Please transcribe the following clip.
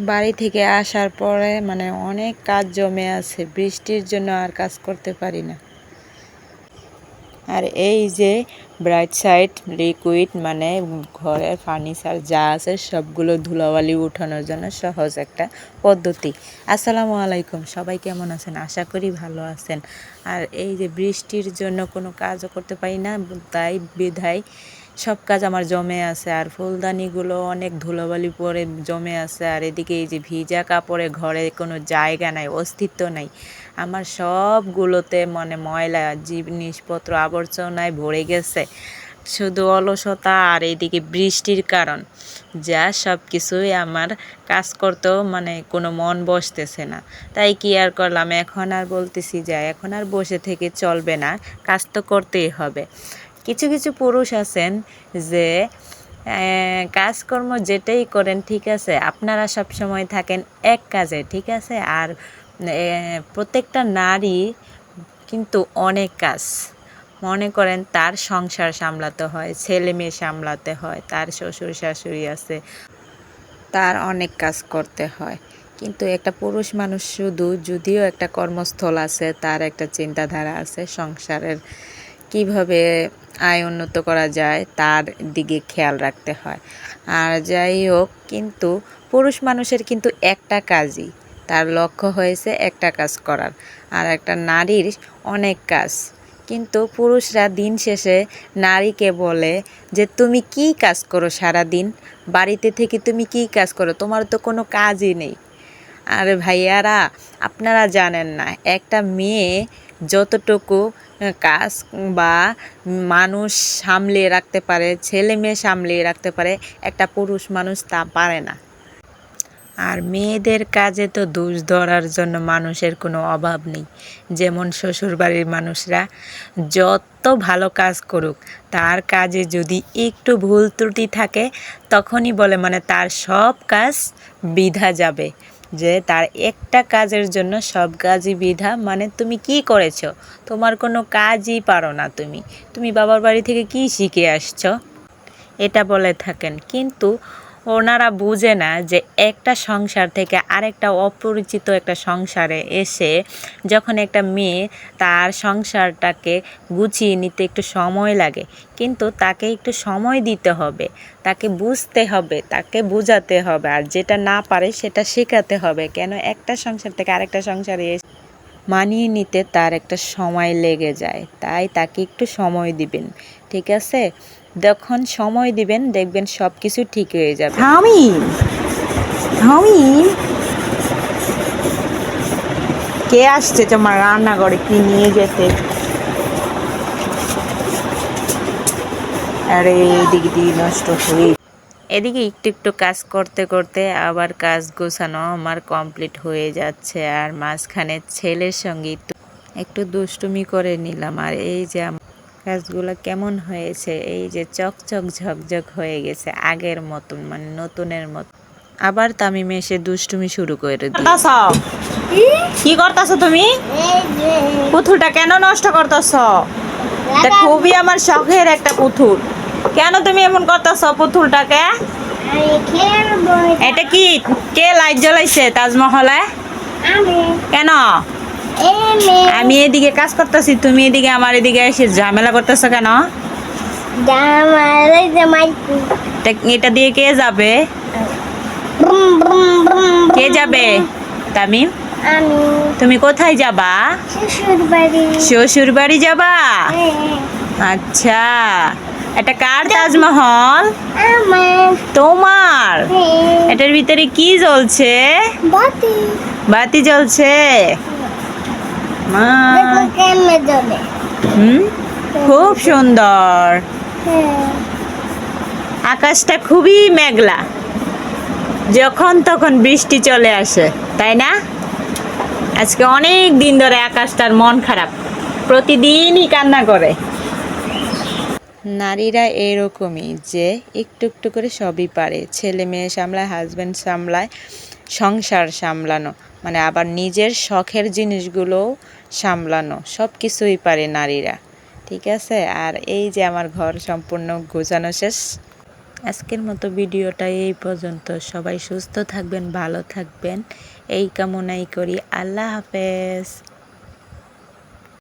বাড়ি থেকে আসার পরে মানে অনেক কাজ জমে আছে, বৃষ্টির জন্য আর কাজ করতে পারি না। আর এই যে ব্রাইট সাইড লিকুইড মানে ঘরের ফার্নিচার যা আছে সবগুলো ধুলাবালি উঠানোর জন্য সহজ একটা পদ্ধতি। আসসালামু আলাইকুম, সবাই কেমন আছেন? আশা করি ভালো আছেন। আর এই যে বৃষ্টির জন্য কোনো কাজও করতে পারি না, তাই বিধায় সব কাজ আমার জমে আছে আর ফুলদানিগুলো অনেক ধুলোবালি পরে জমে আছে আর এদিকে এই যে ভিজা কাপড়ে ঘরে কোনো জায়গা নাই, অস্তিত্ব নাই। আমার সবগুলোতে মানে ময়লা, জিনিসপত্র, আবর্জনায় ভরে গেছে। শুধু অলসতা আর এইদিকে বৃষ্টির কারণ। যা সব কিছুই আমার কাজ করতেও মানে কোনো মন বসতেছে না। তাই কি আর করলাম? এখন আর বলতেছি যে, এখন আর বসে থেকে চলবে না। কাজ তো করতেই হবে। কিছু কিছু পুরুষ আছেন যে কাজকর্ম যেটাই করেন, ঠিক আছে, আপনারা সব সময় থাকেন এক কাজে, ঠিক আছে, আর প্রত্যেকটা নারী কিন্তু অনেক কাজ। মনে করেন তার সংসার সামলাতে হয়, ছেলে মেয়ে সামলাতে হয়, তার শ্বশুর শাশুড়ি আছে, তার অনেক কাজ করতে হয়। কিন্তু একটা পুরুষ মানুষ শুধু, যদিও একটা কর্মস্থল আছে, তার একটা চিন্তাধারা আছে, সংসারের কীভাবে আয় উন্নত করা যায় তার দিকে খেয়াল রাখতে হয়। আর যাই হোক, কিন্তু পুরুষ মানুষের কিন্তু একটা কাজই। তার লক্ষ্য হয়েছে একটা কাজ করার, আর একটা নারীর অনেক কাজ। কিন্তু পুরুষরা দিন শেষে নারীকে বলে যে, তুমি কি কাজ করো সারা দিন বাড়িতে থেকে তুমি কি কাজ করো? তোমার তো কোনো কাজই নেই। আর ভাইয়ারা, আপনারা জানেন না, একটা মেয়ে যতটুকু কাজ বা মানুষ সামলিয়ে রাখতে পারে, ছেলে মেয়ে সামলিয়ে রাখতে পারে, একটা পুরুষ মানুষ তা পারে না। আর মেয়েদের কাজে তো দোষ ধরার জন্য মানুষের কোনো অভাব নেই। যেমন শ্বশুরবাড়ির মানুষরা যত ভালো কাজ করুক, তার কাজে যদি একটু ভুল ত্রুটি থাকে, তখনই বলে মানে তার সব কাজ বিধা যাবে। যে তার একটা কাজের জন্য সব কাজই বিধা। মানে তুমি কি করেছ? তোমার কোনো কাজই পারো না তুমি। তুমি বাবার বাড়ি থেকে কি শিখে আসছো? এটা বলে থাকেন। কিন্তু ওনারা বুঝে না যে একটা সংসার থেকে আরেকটা অপরিচিত একটা সংসারে এসে যখন একটা মেয়ে তার সংসারটাকে গুছিয়ে নিতে একটু সময় লাগে, কিন্তু তাকে একটু সময় দিতে হবে, তাকে বুঝতে হবে, তাকে বোঝাতে হবে, আর যেটা না পারে সেটা শেখাতে হবে। কেন একটা সংসার থেকে আরেকটা সংসারে এসে মানিয়ে নিতে তার একটা সময় লেগে যায়। তাই তাকে একটু সময় দিবেন, ঠিক আছে? যখন সময় দিবেন, দেখবেন সব কিছু ঠিক হয়ে যাবে। আমি আমি কে আসছে তোমার রান্নাঘরে? কি নিয়ে যেতে আরে দিক দিয়ে নষ্ট হয়ে এদিকে একটু একটু কাজ করতে করতে আবার কাজ গোছানো আমার কমপ্লিট হয়ে যাচ্ছে আর মাঝখানে ছেলের সঙ্গে একটু একটু দুষ্টুমি করে নিলাম। আর এই যে কাজগুলো কেমন হয়েছে? এই যে চকচক ঝকঝক হয়ে গেছে আগের মতন মানে নতুনের মতো। আবার তামিম এসে দুষ্টুমি শুরু করে দিল। কি? করতাছ তুমি? পুতুলটা কেন নষ্ট করতাছ? এটা খুবই আমার শখের একটা পুতুল। কেন তুমি এমন করতাছ পুতুলটাকে এটা কি? কে লাইট জ্বলাইছে তাজমহলে? কেন? আমি এদিকে কাজ করতেছি তুমি এদিকে আমার এদিকে এসে ঝামেলা করতেছো কেন? এটা- দিয়ে কে যাবে? কে যাবে? তামিম আমি। তুমি কোথায় যাবা? শ্বশুর বাড়ি শ্বশুর বাড়ি যাবা আচ্ছা। এটা কার তাজমহল? তোমার? এটার ভিতরে কি জ্বলছে? বাতি। জ্বলছে? খুব সুন্দর। হ্যাঁ। আকাশটা খুবই মেঘলা। যখন তখন বৃষ্টি চলে আসে তাই না? আজকে অনেক দিন ধরে আকাশটার মন খারাপ। প্রতিদিনই কান্না করে। নারীরা এরকমই যে একটু একটু করে সবই পারে। ছেলে মেয়ে সামলায় হাজব্যান্ড সামলায়, সংসার সামলানো মানে আবার নিজের শখের জিনিসগুলোও সামলানো সব কিছুই পারে নারীরা। ঠিক আছে? আর এই যে আমার ঘর সম্পূর্ণ গোছানো শেষ। আজকের মতো ভিডিওটা এই পর্যন্ত। সবাই সুস্থ থাকবেন, ভালো থাকবেন। এই কামনাই করি। আল্লাহ হাফেজ।